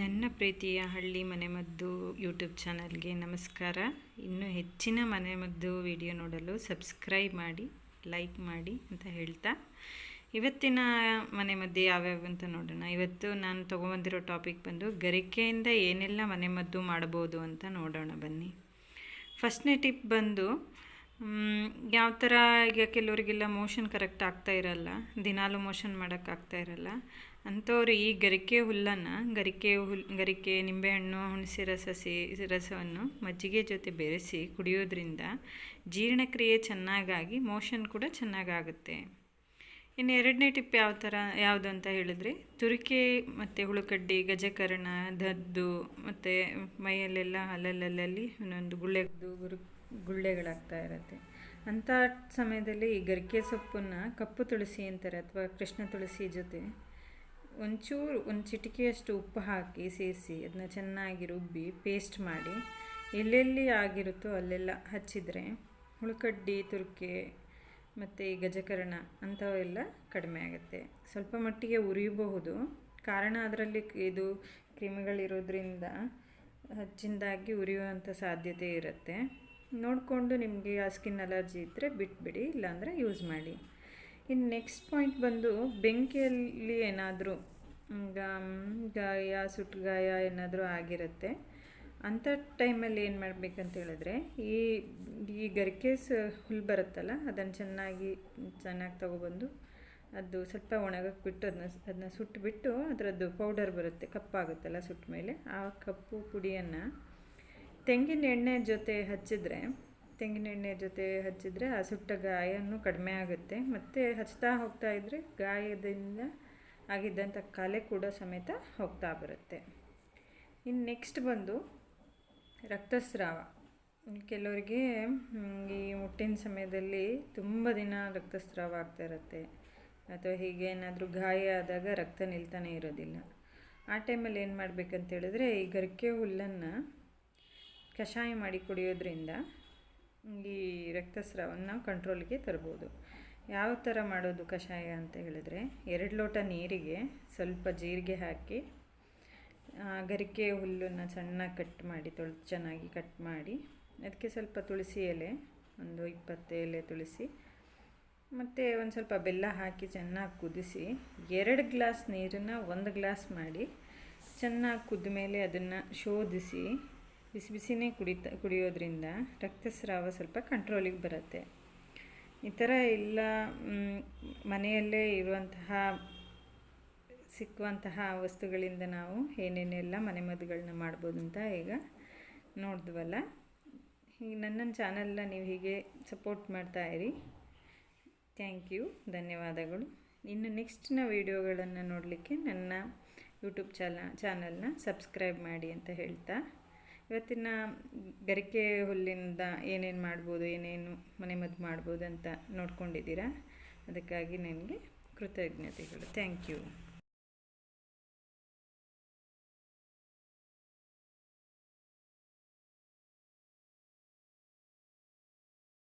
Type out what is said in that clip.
ನನ್ನ ಪ್ರೀತಿಯ ಹಳ್ಳಿ ಮನೆಮದ್ದು ಯೂಟ್ಯೂಬ್ ಚಾನಲ್ಗೆ ನಮಸ್ಕಾರ. ಇನ್ನೂ ಹೆಚ್ಚಿನ ಮನೆಮದ್ದು ವಿಡಿಯೋ ನೋಡಲು ಸಬ್ಸ್ಕ್ರೈಬ್ ಮಾಡಿ, ಲೈಕ್ ಮಾಡಿ ಅಂತ ಹೇಳ್ತಾ. ಇವತ್ತಿನ ಮನೆಮದ್ದು ಯಾವ್ಯಾವ ಅಂತ ನೋಡೋಣ. ಇವತ್ತು ನಾನು ತೊಗೊಬಂದಿರೋ ಟಾಪಿಕ್ ಬಂದು ಗರಿಕೆಯಿಂದ ಏನೆಲ್ಲ ಮನೆಮದ್ದು ಮಾಡ್ಬೋದು ಅಂತ ನೋಡೋಣ ಬನ್ನಿ. ಫಸ್ಟ್ನೇ ಟಿಪ್ ಬಂದು ಯಾವ ಥರ ಈಗ ಕೆಲವರಿಗೆಲ್ಲ ಮೋಷನ್ ಕರೆಕ್ಟ್ ಆಗ್ತಾ ಇರಲ್ಲ, ದಿನಾಲು ಮೋಷನ್ ಮಾಡೋಕ್ಕಾಗ್ತಾ ಇರಲ್ಲ ಅಂಥವ್ರು ಈ ಗರಿಕೆ ಹುಲ್ಲನ್ನು, ಗರಿಕೆ ಹುಲ್, ಗರಿಕೆ ನಿಂಬೆಹಣ್ಣು, ಹುಣಸೆ ರಸ ಸೇ, ರಸವನ್ನು ಮಜ್ಜಿಗೆ ಜೊತೆ ಬೆರೆಸಿ ಕುಡಿಯೋದ್ರಿಂದ ಜೀರ್ಣಕ್ರಿಯೆ ಚೆನ್ನಾಗಾಗಿ, ಮೋಷನ್ ಕೂಡ ಚೆನ್ನಾಗಾಗುತ್ತೆ. ಇನ್ನು ಎರಡನೇ ಟಿಪ್ ಯಾವ ಥರ, ಯಾವುದು ಅಂತ ಹೇಳಿದ್ರೆ, ತುರಿಕೆ ಮತ್ತು ಹುಳುಕಡ್ಡಿ, ಗಜಕರ್ಣ, ದದ್ದು ಮತ್ತು ಮೈಯಲ್ಲೆಲ್ಲ ಅಲ್ಲಲ್ಲಲ್ಲಿ ಒಂದೊಂದು ಗುಳ್ಳೆದು ಗುರು, ಗುಳ್ಳೆಗಳಾಗ್ತಾ ಇರುತ್ತೆ. ಅಂಥ ಸಮಯದಲ್ಲಿ ಈ ಗರಿಕೆ ಸೊಪ್ಪನ್ನು ಕಪ್ಪು ತುಳಸಿ ಅಂತಾರೆ, ಅಥವಾ ಕೃಷ್ಣ ತುಳಸಿ ಜೊತೆ ಒಂಚೂರು, ಒಂದು ಚಿಟಿಕೆಯಷ್ಟು ಉಪ್ಪು ಹಾಕಿ ಸೇರಿಸಿ ಅದನ್ನ ಚೆನ್ನಾಗಿ ರುಬ್ಬಿ ಪೇಸ್ಟ್ ಮಾಡಿ, ಎಲ್ಲೆಲ್ಲಿ ಆಗಿರುತ್ತೋ ಅಲ್ಲೆಲ್ಲ ಹಚ್ಚಿದರೆ ಹುಳುಕಡ್ಡಿ ತುರ್ಕೆ ಮತ್ತು ಈ ಗಜಕರಣ ಅಂಥವೆಲ್ಲ ಕಡಿಮೆ ಆಗುತ್ತೆ. ಸ್ವಲ್ಪ ಮಟ್ಟಿಗೆ ಉರಿಯಬಹುದು ಕಾರಣ ಅದರಲ್ಲಿ ಇದು ಕ್ರಿಮಿಗಳಿರೋದ್ರಿಂದ ಹಚ್ಚಿಂದಾಗಿ ಉರಿಯುವಂಥ ಸಾಧ್ಯತೆ ಇರುತ್ತೆ. ನೋಡಿಕೊಂಡು ನಿಮಗೆ ಆ ಸ್ಕಿನ್ ಅಲರ್ಜಿ ಇದ್ದರೆ ಬಿಟ್ಬಿಡಿ, ಇಲ್ಲಾಂದರೆ ಯೂಸ್ ಮಾಡಿ. ಇನ್ನು ನೆಕ್ಸ್ಟ್ ಪಾಯಿಂಟ್ ಬಂದು ಬೆಂಕಿಯಲ್ಲಿ ಏನಾದರೂ ಗಾಯ ಸುಟ್ಟು ಗಾಯ ಏನಾದರೂ ಆಗಿರುತ್ತೆ. ಅಂಥ ಟೈಮಲ್ಲಿ ಏನು ಮಾಡಬೇಕಂತ ಹೇಳಿದ್ರೆ, ಈ ಈ ಗರಿಕೆಸ್ ಹುಲ್ಲು ಬರುತ್ತಲ್ಲ, ಅದನ್ನು ಚೆನ್ನಾಗಿ ಚೆನ್ನಾಗಿ ತೊಗೊಬಂದು ಅದು ಸ್ವಲ್ಪ ಒಣಗಕ್ಕೆ ಬಿಟ್ಟು ಅದನ್ನ ಅದನ್ನ ಸುಟ್ಟುಬಿಟ್ಟು ಅದರದ್ದು ಪೌಡರ್ ಬರುತ್ತೆ, ಕಪ್ಪಾಗುತ್ತಲ್ಲ ಸುಟ್ಟ ಮೇಲೆ. ಆ ಕಪ್ಪು ಪುಡಿಯನ್ನು ತೆಂಗಿನ ಎಣ್ಣೆ ಜೊತೆ ಹಚ್ಚಿದ್ರೆ, ತೆಂಗಿನ ಎಣ್ಣೆ ಜೊತೆ ಹಚ್ಚಿದರೆ ಆ ಸುಟ್ಟ ಗಾಯನೂ ಕಡಿಮೆ ಆಗುತ್ತೆ. ಮತ್ತು ಹಚ್ತಾ ಹೋಗ್ತಾ ಇದ್ದರೆ ಗಾಯದಿಂದ ಆಗಿದ್ದಂಥ ಕಲೆ ಕೂಡ ಸಮೇತ ಹೋಗ್ತಾ ಬರುತ್ತೆ. ಇನ್ನು ನೆಕ್ಸ್ಟ್ ಬಂದು ರಕ್ತಸ್ರಾವ. ಕೆಲವರಿಗೆ ಈ ಹುಟ್ಟಿನ ಸಮಯದಲ್ಲಿ ತುಂಬ ದಿನ ರಕ್ತಸ್ರಾವ ಆಗ್ತಾ ಇರುತ್ತೆ. ಅಥವಾ ಹೀಗೆ ಏನಾದರೂ ಗಾಯ ಆದಾಗ ರಕ್ತ ನಿಲ್ತಾನೆ ಇರೋದಿಲ್ಲ. ಆ ಟೈಮಲ್ಲಿ ಏನು ಮಾಡಬೇಕಂತ ಹೇಳಿದ್ರೆ, ಈ ಗರಿಕೆ ಹುಲ್ಲನ್ನು ಕಷಾಯ ಮಾಡಿ ಕುಡಿಯೋದ್ರಿಂದ ಈ ರಕ್ತಸ್ರಾವವನ್ನು ನಾವು ಕಂಟ್ರೋಲ್ಗೆ ತರ್ಬೋದು. ಯಾವ ಥರ ಮಾಡೋದು ಕಷಾಯ ಅಂತ ಹೇಳಿದ್ರೆ, ಎರಡು ಲೋಟ ನೀರಿಗೆ ಸ್ವಲ್ಪ ಜೀರಿಗೆ ಹಾಕಿ ಗರಿಕೆ ಹುಲ್ಲನ್ನು ಸಣ್ಣಗೆ ಕಟ್ ಮಾಡಿ ತೊಳೆದು ಚೆನ್ನಾಗಿ ಕಟ್ ಮಾಡಿ, ಅದಕ್ಕೆ ಸ್ವಲ್ಪ ತುಳಸಿ ಎಲೆ, ಒಂದು ಇಪ್ಪತ್ತು ಎಲೆ ತುಳಸಿ, ಮತ್ತು ಒಂದು ಸ್ವಲ್ಪ ಬೆಲ್ಲ ಹಾಕಿ ಚೆನ್ನಾಗಿ ಕುದಿಸಿ, ಎರಡು ಗ್ಲಾಸ್ ನೀರನ್ನು ಒಂದು ಗ್ಲಾಸ್ ಮಾಡಿ, ಚೆನ್ನಾಗಿ ಕುದ್ದ ಮೇಲೆ ಅದನ್ನು ಶೋಧಿಸಿ, ಬಿಸಿ ಬಿಸಿನೇ ಕುಡಿತ, ಕುಡಿಯೋದ್ರಿಂದ ರಕ್ತಸ್ರಾವ ಸ್ವಲ್ಪ ಕಂಟ್ರೋಲಿಗೆ ಬರುತ್ತೆ. ಈ ಥರ ಎಲ್ಲ ಮನೆಯಲ್ಲೇ ಇರುವಂತಹ, ಸಿಕ್ಕುವಂತಹ ವಸ್ತುಗಳಿಂದ ನಾವು ಏನೇನೆಲ್ಲ ಮನೆಮದ್ದುಗಳನ್ನ ಮಾಡ್ಬೋದು ಅಂತ ಈಗ ನೋಡಿದ್ವಲ್ಲ. ಈಗ ನನ್ನ ಚಾನಲ್ನ ನೀವು ಹೀಗೆ ಸಪೋರ್ಟ್ ಮಾಡ್ತಾ ಇರಿ. ಥ್ಯಾಂಕ್ ಯು, ಧನ್ಯವಾದಗಳು. ಇನ್ನು ನೆಕ್ಸ್ಟ್ನ ವೀಡಿಯೋಗಳನ್ನು ನೋಡಲಿಕ್ಕೆ ನನ್ನ ಯೂಟ್ಯೂಬ್ ಚಾನ ಚಾನಲ್ನ ಸಬ್ಸ್ಕ್ರೈಬ್ ಮಾಡಿ ಅಂತ ಹೇಳ್ತಾ ಇವತ್ತಿನ ಗರಿಕೆ ಹುಲ್ಲಿಂದ ಏನೇನು ಮಾಡ್ಬೋದು, ಏನೇನು ಮನೆಮದ್ದು ಮಾಡ್ಬೋದು ಅಂತ ನೋಡ್ಕೊಂಡಿದ್ದೀರಾ? ಅದಕ್ಕಾಗಿ ನನಗೆ ಕೃತಜ್ಞತೆಗಳು. Thank you